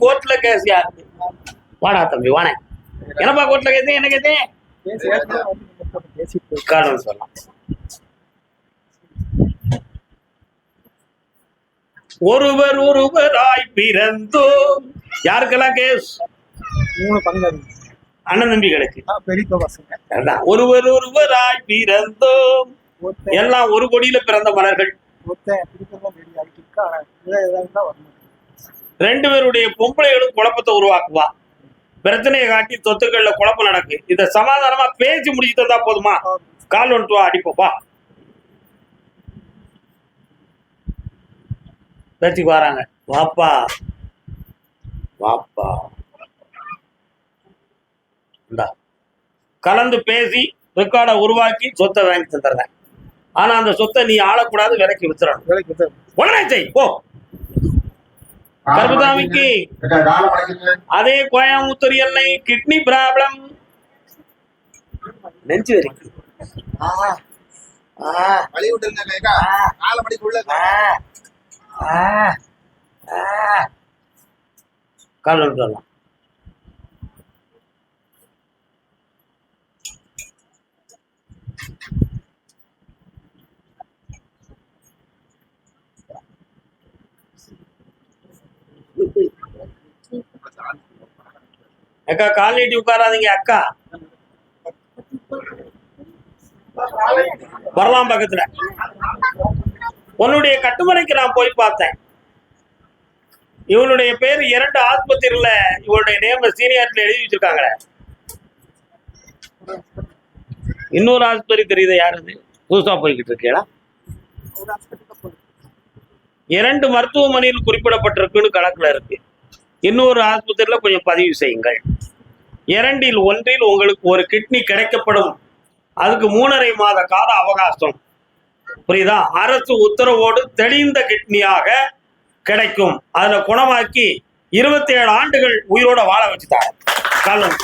கோர்ட்ல கேஸ் யாருக்கு வாடா தம்பி வானே என்னப்பா கோர்ட்ல கேஸ் என்ன கேஸ். காரணம் சொல்லலாம் ஒருவர் ஒருவராய் பிறந்தோம். யாருக்கெல்லாம் கேஸ் மூணு பங்காளி. அண்ணன் தம்பி கிடைக்கு ஒருவர் ஒருவராய் பிறந்தோம். எல்லாம் ஒரு கொடியில பிறந்த மலர்கள் ரெண்டு பேருடைய பொம்பளைகளும் குழப்பத்தை உருவாக்குவா. பிரச்சனையை காட்டி சொத்துக்கள்ல குழப்பம் நடக்கு. இத சமாதானமா பேசி முடிச்சு தந்தா போதுமா? கால் ஒன்று அடிப்போப்பா பேச்சுக்கு வராங்க. வாப்பா. வாப்பா. கலந்து பேசி ரெக்கார்டை உருவாக்கி சொத்தை வாங்கி தந்துடுறேன். ஆனா அந்த சொத்தை நீ ஆளக்கூடாது விலைக்கு வித்துறணும். உடனே செய் போ. கர்மதாமிக்கு. அதே கோயம்புத்தூர் எல்லை கிட்னி ப்ராப்ளம் நெஞ்சு உள்ள கால் வந்துட்டு அக்கா கால் நீட்டி உட்காராதீங்க அக்கா. வரலாம் பக்கத்துல. உன்னுடைய கட்டுமனைக்கு நான் போய் பார்த்தேன். இவனுடைய பேர் இரண்டு ஆஸ்பத்திரியில இவனுடைய நேம் சீனியர்ல எழுதி வச்சிருக்காங்களே இன்னொரு ஆஸ்பத்திரி தெரியுது யாரு புதுசா போய்கிட்டு இருக்கீங்களா இரண்டு மருத்துவமனையில் குறிப்பிடப்பட்டிருக்குன்னு கணக்குல இருக்கு. இன்னொரு ஆஸ்பத்திரியில கொஞ்சம் பதிவு செய்யுங்கள். இரண்டில் ஒன்றில் உங்களுக்கு ஒரு கிட்னி கிடைக்கப்படும். அதுக்கு மூணரை மாத கால அவகாசம். புரியுதா? அரசு உத்தரவோடு தெளிந்த கிட்னியாக கிடைக்கும். அதில் குணமாக்கி இருபத்தி ஏழு ஆண்டுகள் உயிரோட வாழ வச்சுட்டாங்க. காலம்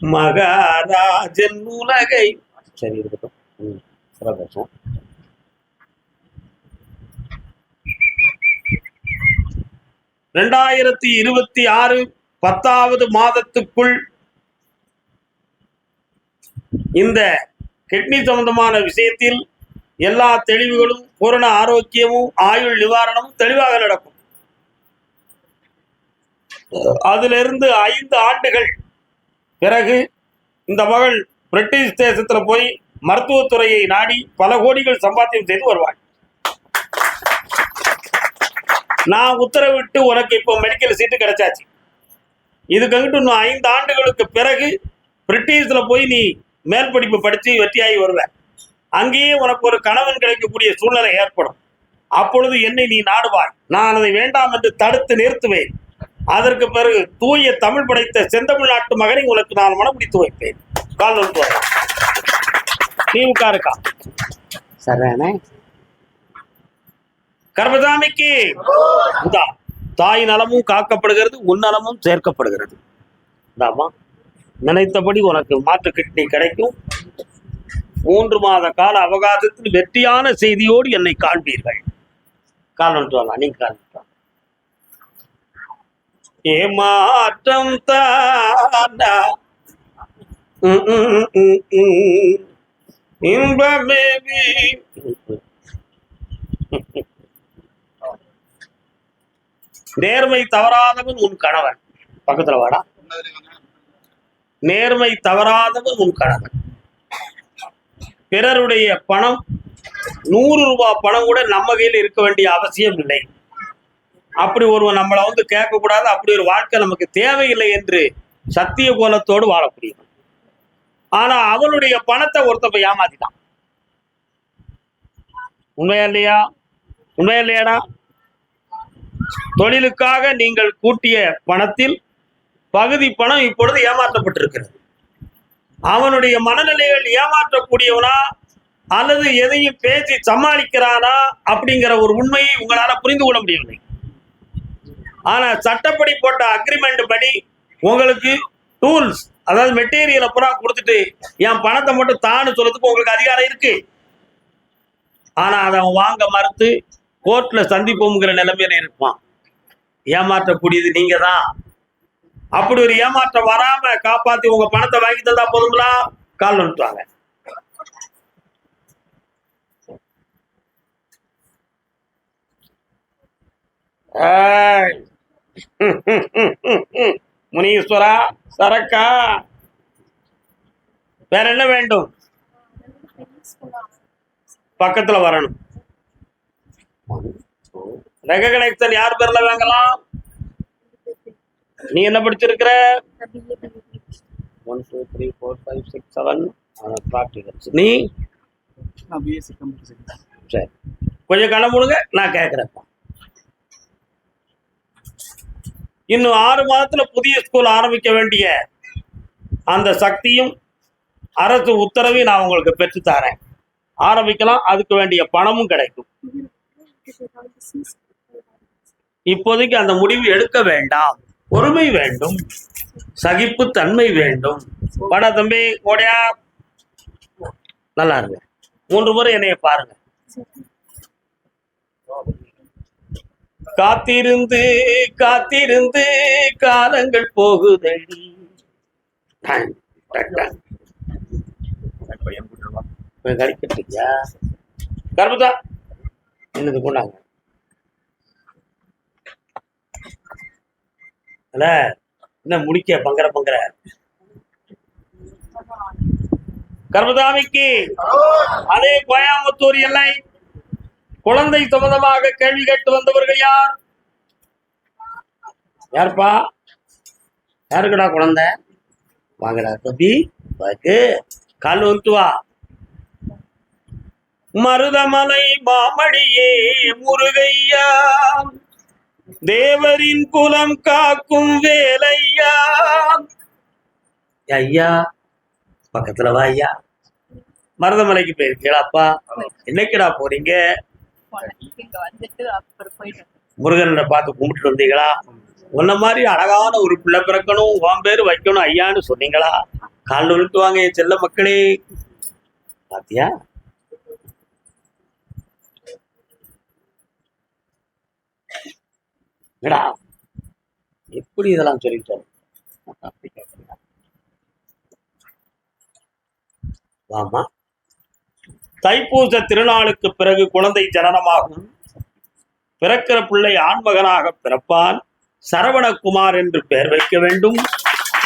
மகாராஜன் உலகை. சரி இருக்கட்டும். ரெண்டாயிரத்தி இருபத்தி ஆறு பத்தாவது மாதத்துக்குள் இந்த கிட்னி சம்பந்தமான விஷயத்தில் எல்லா தெளிவுகளும் பூரண ஆரோக்கியமும் ஆயுள் நிவாரணமும் தெளிவாக நடக்கும். அதிலிருந்து ஐந்து ஆண்டுகள் பிறகு இந்த மகள் பிரிட்டிஷ் தேசத்துல போய் மருத்துவத்துறையை நாடி பல கோடிகள் சம்பாத்தியம் செய்து வருவாள். நான் உத்தரவிட்டு உனக்கு இப்போ மெடிக்கல் சீட்டு கிடைச்சாச்சு. இதுக்கங்கிட்டு இன்னும் ஐந்து ஆண்டுகளுக்கு பிறகு பிரிட்டிஷ்ல போய் நீ மேல் படிப்பு படித்து வெற்றியாகி வருவ. அங்கேயே உனக்கு ஒரு கணவன் கிடைக்கக்கூடிய சூழ்நிலை ஏற்படும். அப்பொழுது என்னை நீ நாடுவாய். நான் அதை வேண்டாம் என்று தடுத்து நிறுத்துவேன். அதற்கு பிறகு தூய தமிழ் படைத்த செந்தமிழ் நாட்டு மகனை உனக்கு நான் மனம் பிடித்து வைப்பேன். கால் வந்து நீ உட்காருக்கா சரணே. கர்மசாமிக்கு. இந்தா தாய் நலமும் காக்கப்படுகிறது உன் நலமும் சேர்க்கப்படுகிறது. இந்தாம்மா நினைத்தபடி உனக்கு மாற்று கிட்னி கிடைக்கும். மூன்று மாத கால அவகாசத்தில் வெற்றியான செய்தியோடு என்னை காண்பீர்கள். கால் வந்துட்டு வரலாம். நீங்க கால். ஏமாற்றம் தானா ம், இன்பமே நேர்மை தவறாதவன் உன் கணவன். பக்கத்துல வாடா. நேர்மை தவறாதவன் உன் கணவன். பிறருடைய பணம் நூறு ரூபாய் பணம் கூட நம்ம கையில் இருக்க வேண்டிய அவசியம் இல்லை. அப்படி ஒருவன் நம்மளை வந்து கேட்கக்கூடாது. அப்படி ஒரு வாழ்க்கை நமக்கு தேவையில்லை என்று சத்திய கோலத்தோடு வாழக்கூடியவன். ஆனா அவனுடைய பணத்தை ஒருத்தப்ப போய் ஏமாத்திட்டான். உண்மையா இல்லையா? உண்மையா இல்லையாடா? தொழிலுக்காக நீங்கள் கூட்டிய பணத்தில் பகுதி பணம் இப்பொழுது ஏமாற்றப்பட்டிருக்கிறது. அவனுடைய மனநிலைகள் ஏமாற்றக்கூடியவனா அல்லது எதையும் பேசி சமாளிக்கிறானா அப்படிங்கிற ஒரு உண்மையை உங்களால புரிந்து கொள்ள முடியவில்லை. ஆனா சட்டப்படி போட்ட அக்ரிமெண்ட் படி உங்களுக்கு டூல்ஸ் அதாவது மெட்டீரியலை பூரா கொடுத்துட்டு என் பணத்தை மட்டும் தான்னு சொல்றதுக்கு உங்களுக்கு அதிகாரம் இருக்கு. ஆனா அதை அவன் வாங்க மறுத்து கோர்ட்ல சந்திப்போம்ங்கிற நிலைமையில இருப்பான். ஏமாற்றக்கூடியது நீங்க தான் அப்படி ஒரு ஏமாற்றம் வராம காப்பாத்தி உங்க பணத்தை வாங்கி தந்தா போதுங்களா? கால் வந்துட்டாங்க ஆஹ் முனீஸ்வரா சரக்கா. வேற என்ன வேண்டும்? பக்கத்துல வரணும். ரெக கனெக்ஷன் யார் பேர்ல வாங்கலாம்? நீ என்ன படிச்சிருக்கிற? One two three four five six seven practicals நீ? சரி. கொஞ்சம் கண்ண முடுங்க நான் கேட்குறேன் இன்னும் ஆறு மாதத்துல புதிய ஸ்கூல் ஆரம்பிக்க வேண்டிய அந்த சக்தியும் அரசு உத்தரவையும் நான் உங்களுக்கு பெற்று தரேன் ஆரம்பிக்கலாம் அதுக்கு வேண்டிய பணமும் கிடைக்கும். இப்போதைக்கு அந்த முடிவு எடுக்க வேண்டாம். பொறுமை வேண்டும். சகிப்பு தன்மை வேண்டும். வாடா தம்பி ஓடையா. நல்லா இருங்க. மூன்று முறை என்னைய பாருங்க. காத்திருந்து காத்திருந்து காலங்கள் போகுதடி. கருப்புதா. என்னது கொண்டாங்க? என்ன முடிக்க பங்கர பங்கர? கர்மதாமிக்கு அதே கோயாமுத்தூர் எல்லை. குழந்தை சம்பந்தமாக கேள்வி கேட்டு வந்தவர்கள் யார்? யாருப்பா? யாருக்குடா குழந்தை? வாங்கடா தம்பி வாக்கு. கால் வந்துட்டு வா. மருதமலை மாமடியே முருகையா. தேவரின் குலம் காக்கும் வேலையா. ஐயா பக்கத்துல வா ஐயா. மருதமலைக்கு போயிருக்கீங்களாப்பா? என்னைக்குடா போறீங்க இங்க வந்துட்டு அப்புறம் போயிட்டு முருகனை பார்த்து கும்பிட்டு வந்தீங்களா? உன்ன மாதிரி அழகான ஒரு பிள்ளை பிறக்கணும் உன் பேர் வைக்கணும் ஐயான்னு சொன்னீங்களா? கால் விழுத்துவாங்க என் செல்ல மக்களே. பாத்தியா? என்னடா? எப்படி இதெல்லாம் சொல்லிட்டு வாமா தைப்பூச திருநாளுக்கு பிறகு குழந்தை ஜனனமாகும். பிறக்கிற பிள்ளை ஆண்மகனாக பிறப்பான். சரவணகுமார் என்று பெயர் வைக்க வேண்டும்.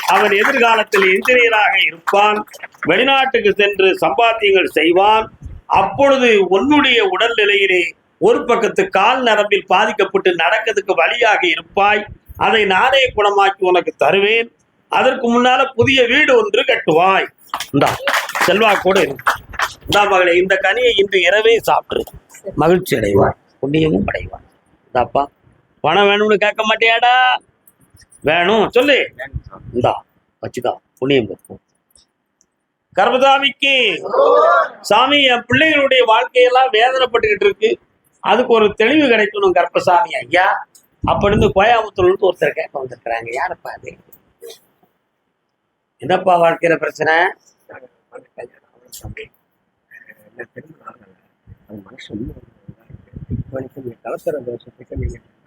அவன் எதிர்காலத்தில் இன்ஜினியராக இருப்பான். வெளிநாட்டுக்கு சென்று சம்பாத்தியங்கள் செய்வான். அப்பொழுது உன்னுடைய உடல்நிலையிலே ஒரு பக்கத்து கால் நரம்பில் பாதிக்கப்பட்டு நடக்கிறதுக்கு வழியாக இருப்பாய். அதை நானே குணமாக்கி உனக்கு தருவேன். அதற்கு முன்னால புதிய வீடு ஒன்று கட்டுவாய். செல்வா கூட இருக்கு இந்தா மகளே இந்த கனியை இன்று இரவே சாப்பிட்டு மகிழ்ச்சி அடைவார் புண்ணியமும் அடைவார் இந்தாப்பா பணம் வேணும்னு கேட்க மாட்டியாடா? வேணும். சொல்லு. இந்தா வச்சுக்கா. புண்ணியம் பெறும் கர்மதாமிக்கு சாமி என் பிள்ளைகளுடைய வாழ்க்கையெல்லாம் வேதனைப்பட்டுக்கிட்டு இருக்கு. அதுக்கு ஒரு தெளிவு கிடைக்கணும் கர்ப்பசாமி ஐயா. அப்ப இருந்து கோயாமுத்தூர்ல இருந்து ஒருத்தர் கேட்க வந்திருக்கிறாங்க. யாருப்பா அது? என்னப்பா வாழ்க்கையில பிரச்சனை?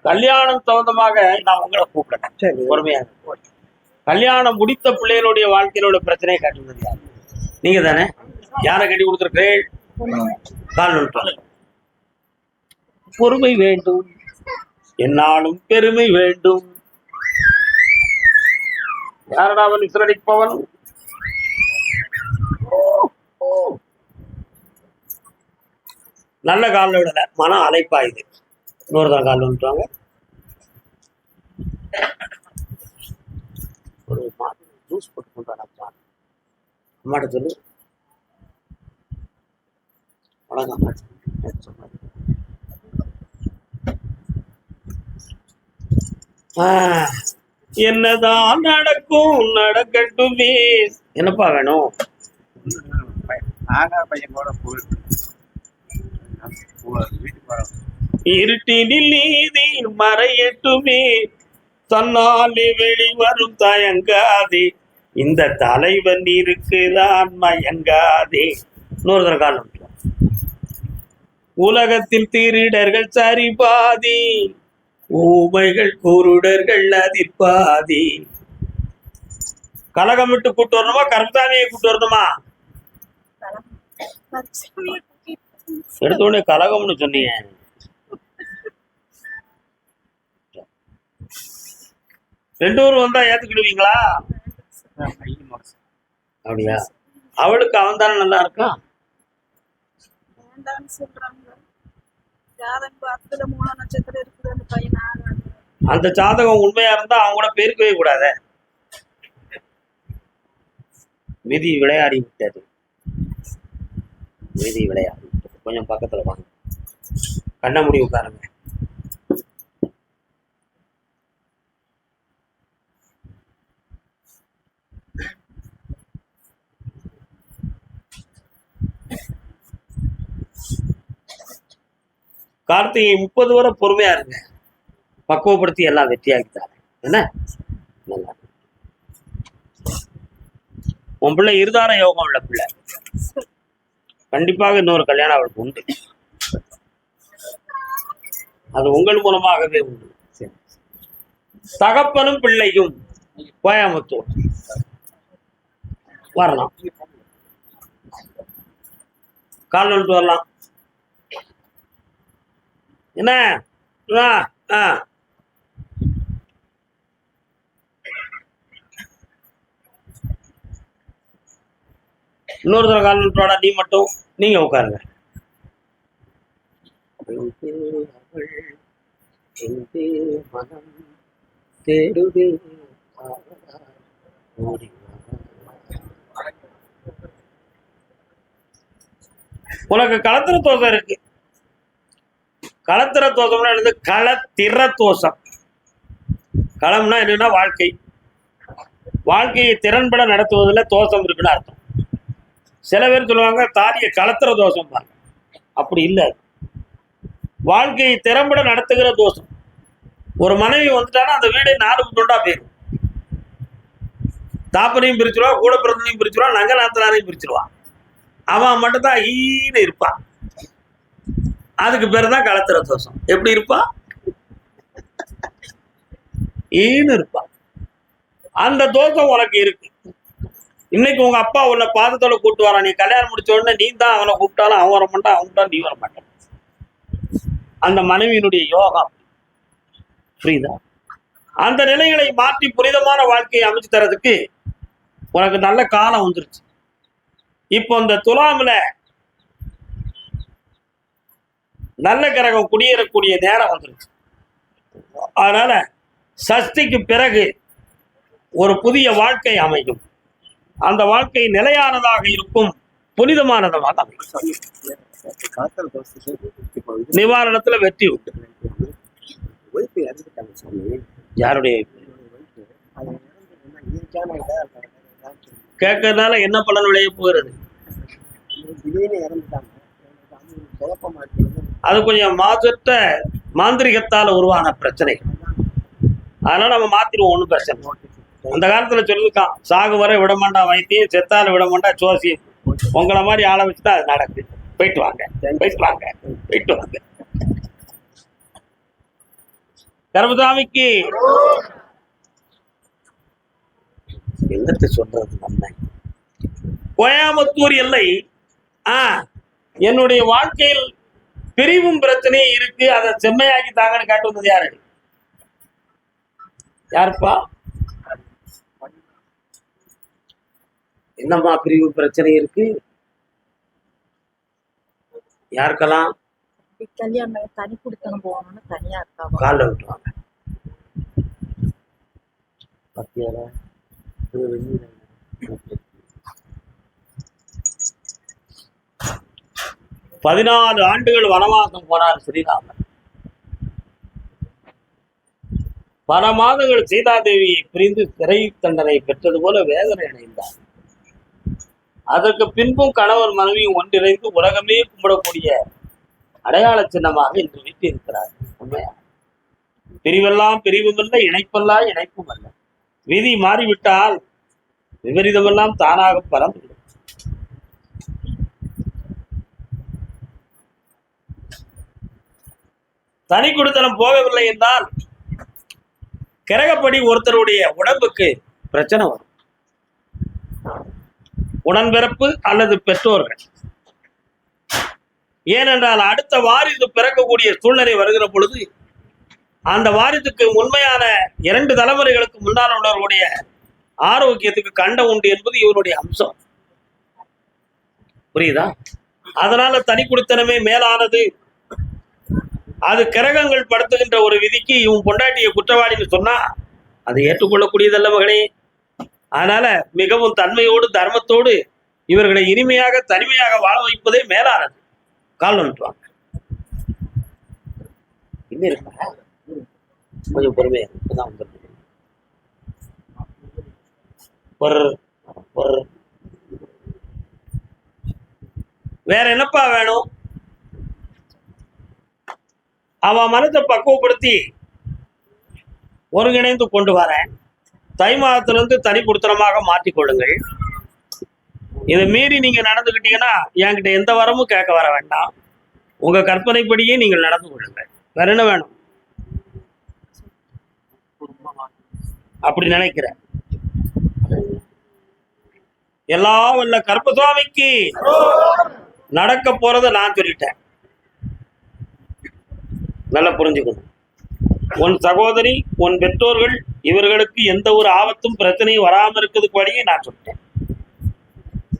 கல்யாணம் சம்பந்தமாக நான் உங்களை கூப்பிடுறேன் பொறுமையா. கல்யாணம் முடித்த பிள்ளைகளுடைய வாழ்க்கையிலோட பிரச்சனையை காட்டுவது யார்? நீங்க தானே யாரை கட்டி நுட்பம். பொறுமை வேண்டும். என்னாலும் பெருமை வேண்டும். யாரடா அவன் இசரடிப்பவன் நல்ல காலில் விடல மனம் அலைப்பாயுது இன்னொரு தான் காலில் விட்டுவாங்க ஒரு மாதிரி ஜூஸ் போட்டு கொண்டு வரப்பா அம்மாட்ட சொல்லு. வணக்கம் என்னதான் நடக்கும் நடக்கட்டுமே. என்னப்பா வேணும்? ஆகா பையன் கூட போயிட்டு இருட்டினில் நீதி மறையட்டுமே. தன்னாலே வெளிவரும் தயங்காதே. இந்த தலைவன் இருக்குதான் மயங்காதே. இன்னொரு காலம் உலகத்தில் திருடர்கள் சரி பாதி ஊமைகள் குருடர்கள் அதிர்பாதி கலகமிட்டு கூட்டு வரணுமா? கருப்தாமியை கூட்டு வரணுமா? எடுத்த உடனே கலகம்னு சொன்னீங்க. ரெண்டு பேரும் வந்தா ஏத்துக்கிடுவீங்களா? அப்படியா? அவளுக்கு அவன் தானே நல்லா இருக்கான் அந்த ஜாதகம் உண்மையா இருந்தா அவங்க கூட பெருக்கவே கூடாது. விதி விளையாடி விட்டது விதி விளையாடி. கொஞ்சம் பக்கத்துல வாங்க. கண்ண முடி உட்காருங்க. கார்த்திகை முப்பது வரை பொறுமையா இருங்க. பக்குவப்படுத்தி எல்லாம் வெற்றியாக்கிட்டாங்க என்ன? நல்லா உன் பிள்ளை இருதார யோகம் உள்ள பிள்ளை. கண்டிப்பாக இன்னொரு கல்யாணம் அவளுக்கு உண்டு. அது உங்கள் மூலமாகவே உண்டு. தகப்பனும் பிள்ளையும் கோயம்புத்தூர். வரலாம். கால் வரலாம். என்ன? ஆ ஆ. இன்னொரு தடவை கால் நீ மட்டும். நீங்க உட்காருங்க. மனம் உனக்கு களத்திர தோசை இருக்கு. களத்திர தோஷம்னா என்னது? களத்திர தோஷம் களம்னா என்னன்னா வாழ்க்கை. வாழ்க்கையை திறன்பட நடத்துவதில் தோசம் இருக்குன்னு அர்த்தம். சில பேர் சொல்லுவாங்க தாலியை கலத்துற தோஷம் பாருங்க. அப்படி இல்லை வாழ்க்கையை திறம்பட நடத்துகிற தோஷம். ஒரு மனைவி வந்துட்டானா அந்த வீடு நாலு தொண்டா போயிடும். தாப்பனையும் பிரிச்சிருவா கூட பிறந்தனையும் பிரிச்சிருவா நங்கநாத்தனாரையும் பிரிச்சிருவான் அவன் மட்டும்தான் ஈன இருப்பான் அதுக்கு பேர் தான் களத்திர தோஷம். எப்படி இருப்பான் ஈன்னு இருப்பான் அந்த தோஷம் உனக்கு இருக்கு. இன்னைக்கு உங்க அப்பா உன்னை பாதத்தோட கூட்டு வரான். நீ கல்யாணம் முடிச்ச உடனே நீ தான் அவனை கூப்பிட்டாலும் அவன் வர மாட்டான் அவன் நீ வர மாட்டான். அந்த மனைவியினுடைய யோகா புரியுதா? அந்த நிலைகளை மாற்றி புனிதமான வாழ்க்கையை அமைச்சு தரதுக்கு உனக்கு நல்ல காலம் வந்துருச்சு. இப்போ இந்த துலாமில் நல்ல கிரகம் குடியேறக்கூடிய நேரம் வந்துருச்சு. அதனால சஷ்டிக்கு பிறகு ஒரு புதிய வாழ்க்கை அமையும். அந்த வாழ்க்கை நிலையானதாக இருக்கும். புனிதமானதாக நிவாரணத்துல வெற்றி உண்டு. யாருடைய? அது கேட்கறதுனால என்ன பலன் விளைய போகிறது? அது கொஞ்சம் மாசற்ற மாந்திரிகத்தால் உருவான பிரச்சனை. அதனால நம்ம மாத்திருவோம் ஒன்றும் பிரச்சனை அந்த காலத்துல சொல்லியிருக்கான் சாகு வரை விட மாட்டா வைத்தியம் செத்தால விட மாட்டா சோசி உங்களை மாதிரி ஆளை வச்சு தான் அது நடக்குது. போயிட்டு வாங்க. போயிட்டு வாங்க. போயிட்டு வாங்க. கர்மசாமிக்கு. என்னத்தை சொல்றது நம்ம? கோயம்புத்தூர் எல்லை ஆ என்னுடைய வாழ்க்கையில் பிரிவும் பிரச்சனையும் இருக்கு. அதை செம்மையாக்கி தாங்கன்னு காட்டு வந்தது யாரு? யாருப்பா? என்னம்மா பிரிவு பிரச்சனை இருக்கு? யாருக்கெல்லாம்? கல்யாணம் தனி கொடுத்தனும் போகணும்னு தனியா இருக்காங்க. காலில் விட்டுவாங்க. பதினாலு ஆண்டுகள் வனவாசம் போனார் ஸ்ரீராமன் பல மாதங்கள் சீதாதேவியை பிரிந்து சிறை தண்டனை பெற்றது போல வேதனை அடைந்தார். அதற்கு பின்பும் கணவர் மனைவியும் ஒன்றிணைந்து உலகமே கும்பிடக்கூடிய அடையாள சின்னமாக இன்று வீட்டில் இருக்கிறார் உண்மையா? பிரிவெல்லாம் பிரிவுமல்ல அல்ல இணைப்பெல்லாம் இணைப்பும் அல்ல விதி மாறிவிட்டால் விபரீதமெல்லாம் தானாக பறந்து தனி குடித்தனம் போகவில்லை என்றால் கிரகப்படி ஒருத்தருடைய உடம்புக்கு பிரச்சனை வரும். உடன்பிறப்பு அல்லது பெற்றோர்கள். ஏனென்றால் அடுத்த வாரிசு பிறக்கக்கூடிய சூழ்நிலை வருகிற பொழுது அந்த வாரிசுக்கு உண்மையான இரண்டு தலைமுறைகளுக்கு முன்னால் உள்ளவர்களுடைய ஆரோக்கியத்துக்கு கண்ட உண்டு என்பது இவருடைய அம்சம். புரியுதா? அதனால தனி குடித்தனமே மேலானது. அது கிரகங்கள் படுத்துகின்ற ஒரு விதிக்கு இவன் பொண்டாட்டிய குற்றவாளின்னு சொன்னா அதை ஏற்றுக்கொள்ளக்கூடியதல்ல மகளே அதனால மிகவும் தன்மையோடு தர்மத்தோடு இவர்களை இனிமையாக தனிமையாக வாழ வைப்பதே மேலானது. கால் நட்டுவாங்க இன்னும் இருக்கா? கொஞ்சம் பொறுமையா இப்பதான் வந்துருக்கு ஒரு ஒரு வேற என்னப்பா வேணும்? அவன் மனத்தை பக்குவப்படுத்தி ஒருங்கிணைந்து கொண்டு வரேன். தை மாதத்திலிருந்து தனி குடுத்தனமாக மாற்றிக்கொள்ளுங்கள் இதை மீறி நீங்க நடந்துக்கிட்டீங்கன்னா என்கிட்ட எந்த வரமும் கேட்க வர வேண்டாம். உங்க கற்பனைப்படியே நீங்கள் நடந்து கொள்ளுங்கள். வேற என்ன வேணும்? அப்படி நினைக்கிறேன் எல்லா வல்ல கர்ப்பசுவாமிக்கு நடக்க போறத நான் சொல்லிட்டேன். நல்லா புரிஞ்சுக்கணும். உன் சகோதரி உன் பெற்றோர்கள் இவர்களுக்கு எந்த ஒரு ஆபத்தும் பிரச்சனையும் வராமல் இருக்கிறதுக்கு வழியே நான் சொல்லிட்டேன்.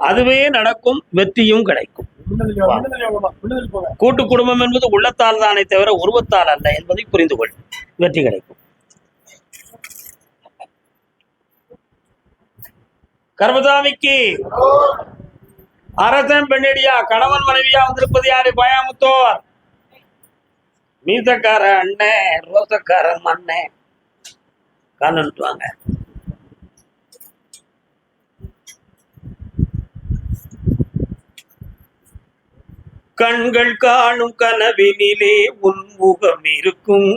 அதுவே நடக்கும் வெற்றியும் கிடைக்கும். கூட்டு குடும்பம் என்பது உள்ளத்தால் தானே தவிர உருவத்தால் அல்ல என்பதை புரிந்து கொள். வெற்றி கிடைக்கும். கர்மதாமிக்கு அரசன் பெண்ணடியா கணவன் மனைவியா வந்திருப்பது யாரு? பயாமுத்தோர். மீசக்கார அண்ணே ரோசக்காரன் அண்ணே காலன்ட்டு வாங்க கண்கள் காணும் கனவினிலே உன்முகம் இருக்கும்.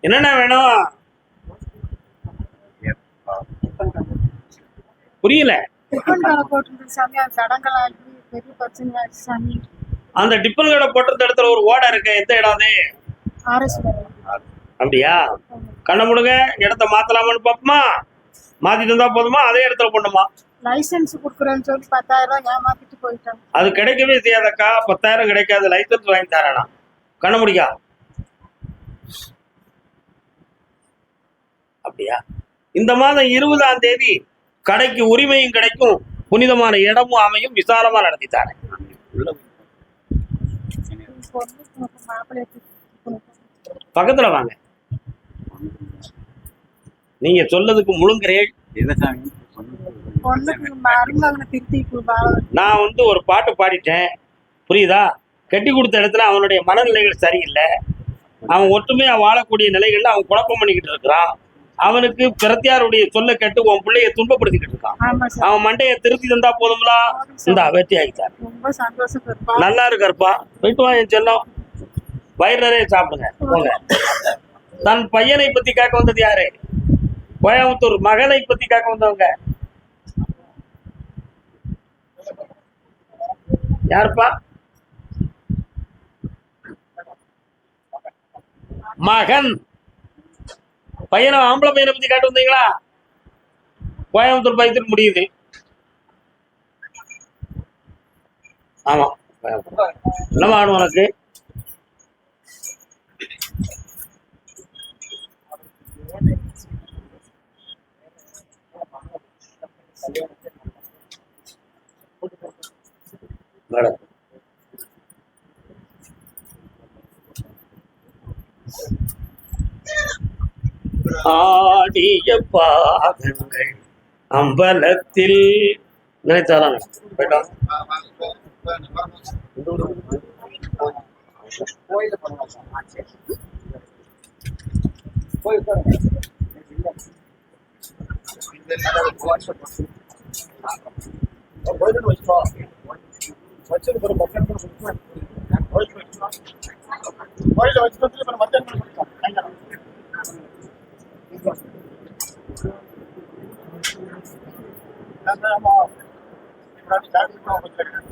என்னென்ன வேணும்? புரியல? டிஃபன் சாமி அது பெரிய பிரச்சனை சாமி. அந்த டிப்பல் கடை போட்டிருந்த இடத்துல ஒரு ஓடை இருக்கு. எந்த இடம் அது? அப்படியா? கண்ணை முடுங்க. இடத்த மாத்தலாமான்னு பாப்போமா மாத்தி தந்தா போதுமா? அதே இடத்துல பண்ணுமா லைசன்ஸ் கொடுக்குறேன்னு சொல்லி பத்தாயிரம் ஏமாத்திட்டு போயிட்டாங்க அது கிடைக்கவே செய்யாதக்கா. பத்தாயிரம் கிடைக்காது. லைசன்ஸ் வாங்கி தரேனா. கண்ண முடியா அப்படியா? இந்த மாதம் இருபதாம் தேதி கடைக்கு உரிமையும் கிடைக்கும். புனிதமான இடமும் அமையும். விசாலமா நடத்தி தரேன். பக்கத்துல வாங்க. நீங்க சொல்லதுக்கு முழுங்குறேன் நான் வந்து ஒரு பாட்டு பாடிட்டேன். புரியுதா? கட்டி கொடுத்த இடத்துல அவனுடைய மனநிலைகள் சரியில்லை. அவன் ஒற்றுமையா வாழக்கூடிய நிலைகள்ல அவன் குழப்பம் பண்ணிக்கிட்டு இருக்கிறான். அவனுக்கு பிரத்தியாருடைய சொல்ல கேட்டு உன் பிள்ளைய துன்பப்படுத்திக்கிட்டு இருக்கான். அவன் மண்டையை திருத்தி தந்தா போதும்லா? இந்த வெற்றி ஆகிட்டார் நல்லா இருக்காருப்பா. போயிட்டு வா என் செல்லம். வயிறு நிறைய சாப்பிடுங்க. போங்க. தன் பையனை பத்தி கேட்க வந்தது யாரு? கோயம்புத்தூர் மகனை பத்தி கேட்க வந்தவங்க. யாருப்பா? மகன். பையனை ஆம்பளை பையனை பத்தி கேட்டு வந்தீங்களா? கோயம்புத்தூர் பயத்தில் முடியுது. ஆமா என்ன என்னம்மா உனக்கு? மேடம். ஆடிய பாதங்கள் அம்பலத்தில் நினைத்தாலும் நடக்கும். போயிட்டு வாங்க. கோயில பண்ணுவாங்க கோயில் கோயில் வச்சுக்கோ வச்சது ஒரு பக்கம் கோயில் வச்சுக்கோ கோயில் வச்சுட்டு Ben de ama abi. Biraz tersi olacak.